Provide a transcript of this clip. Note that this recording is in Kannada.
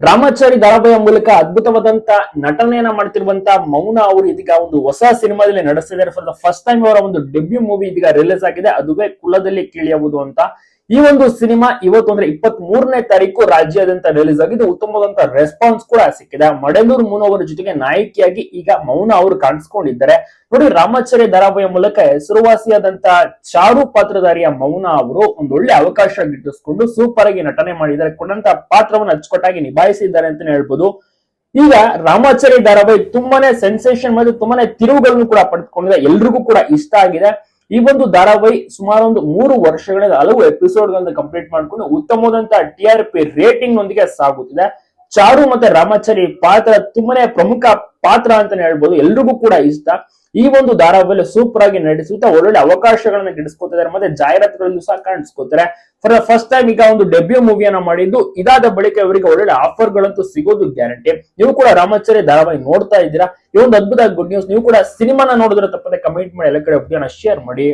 ರಾಮಾಚಾರಿ ಧಾರಾವಾಹಿಯ ಮೂಲಕ ಅದ್ಭುತವಾದಂತ ನಟನೆಯನ್ನ ಮಾಡ್ತಿರುವಂತ ಮೌನ ಅವರು ಇದೀಗ ಒಂದು ಹೊಸ ಸಿನಿಮಾದಲ್ಲಿ ನಡೆಸ್ತಿದ್ದಾರೆ ಫಸ್ಟ್ ಟೈಮ್ ಅವರ ಒಂದು ಡೆಬ್ಯೂ ಮೂವಿ ಇದೀಗ ರಿಲೀಸ್ ಆಗಿದೆ. ಅದುವೇ ಕುಲದಲ್ಲಿ ಕೇಳಿಯಬಹುದು ಅಂತ ಈ ಒಂದು ಸಿನಿಮಾ ಇವತ್ತು ಅಂದ್ರೆ ಇಪ್ಪತ್ತ್ ಮೂರನೇ ತಾರೀಕು ರಾಜ್ಯಾದ್ಯಂತ ರಿಲೀಸ್ ಆಗಿದ್ದು ಉತ್ತಮವಾದಂತ ರೆಸ್ಪಾನ್ಸ್ ಕೂಡ ಸಿಕ್ಕಿದೆ. ಮಡಲೂರು ಮುನು ಅವರ ಜೊತೆಗೆ ನಾಯಕಿಯಾಗಿ ಈಗ ಮೌನ ಅವರು ಕಾಣಿಸ್ಕೊಂಡಿದ್ದಾರೆ. ನೋಡಿ, ರಾಮಾಚಾರ್ಯ ಧಾರಾವಾಹಿಯ ಮೂಲಕ ಹೆಸರುವಾಸಿಯಾದಂತಹ ಚಾರು ಪಾತ್ರಧಾರಿಯ ಮೌನ ಅವರು ಒಂದು ಒಳ್ಳೆ ಅವಕಾಶ ಗಿಟ್ಟಿಸ್ಕೊಂಡು ಸೂಪರ್ ಆಗಿ ನಟನೆ ಮಾಡಿದ್ದಾರೆ. ಕೊಟ್ಟಂತ ಪಾತ್ರವನ್ನು ಅಚ್ಚುಕಟ್ಟಾಗಿ ನಿಭಾಯಿಸಿದ್ದಾರೆ ಅಂತಾನೆ ಹೇಳ್ಬೋದು. ಈಗ ರಾಮಾಚಾರ್ಯ ಧಾರಾವಾಹಿ ತುಂಬಾನೇ ಸೆನ್ಸೇಷನ್ ಮತ್ತು ತುಂಬಾನೇ ತಿರುವುಗಳನ್ನು ಕೂಡ ಪಡೆದುಕೊಂಡಿದೆ. ಎಲ್ರಿಗೂ ಕೂಡ ಇಷ್ಟ ಆಗಿದೆ. ಈ ಒಂದು ಧಾರಾವಾಹಿ ಸುಮಾರು ಒಂದು ಮೂರು ವರ್ಷಗಳಿಂದ ಹಲವು ಎಪಿಸೋಡ್ ಗಳನ್ನ ಕಂಪ್ಲೀಟ್ ಮಾಡ್ಕೊಂಡು ಉತ್ತಮವಾದಂತಹ ಟಿ ಆರ್ ಪಿ ರೇಟಿಂಗ್ ನೊಂದಿಗೆ ಸಾಗುತ್ತಿದೆ. ಚಾರು ಮತ್ತೆ ರಾಮಾಚಾರಿ ಪಾತ್ರ ತುಂಬಾನೇ ಪ್ರಮುಖ ಪಾತ್ರ ಅಂತಾನೆ ಹೇಳ್ಬೋದು. ಎಲ್ರಿಗೂ ಕೂಡ ಇಷ್ಟ. ಈ ಒಂದು ಧಾರಾವಾಹಿಯಲ್ಲಿ ಸೂಪರ್ ಆಗಿ ನಡೆಸುತ್ತಾ ಒಳ್ಳೊಳ್ಳೆ ಅವಕಾಶಗಳನ್ನ ಗಿಡಿಸ್ಕೊತಿದ್ದಾರೆ. ಮತ್ತೆ ಜಾಹೀರಾತುಗಳಲ್ಲೂ ಸಹ ಕಾಣಿಸ್ಕೊತಾರೆ ಫಾರ್ ದ ಫಸ್ಟ್ ಟೈಮ್ ಈಗ ಒಂದು ಡೆಬ್ಯೂ ಮೂವಿಯನ್ನ ಮಾಡಿದ್ದು, ಇದಾದ ಬಳಿಕ ಇವರಿಗೆ ಒಳ್ಳೊಳ್ಳೆ ಆಫರ್ ಗಳಂತೂ ಸಿಗೋದು ಗ್ಯಾರಂಟಿ ನೀವು ಕೂಡ ರಾಮಾಚಾರ್ಯ ಧಾರಾವಾಹಿ ನೋಡ್ತಾ ಇದ್ದೀರಾ? ಈ ಒಂದು ಅದ್ಭುತ ಗುಡ್ ನ್ಯೂಸ್ ನೀವು ಕೂಡ ಸಿನಿಮಾನ ನೋಡಿದ್ರೆ ತಪ್ಪದೆ ಕಮೆಂಟ್ ಮಾಡಿ, ಎಲ್ಲ ಕಡೆ ಶೇರ್ ಮಾಡಿ.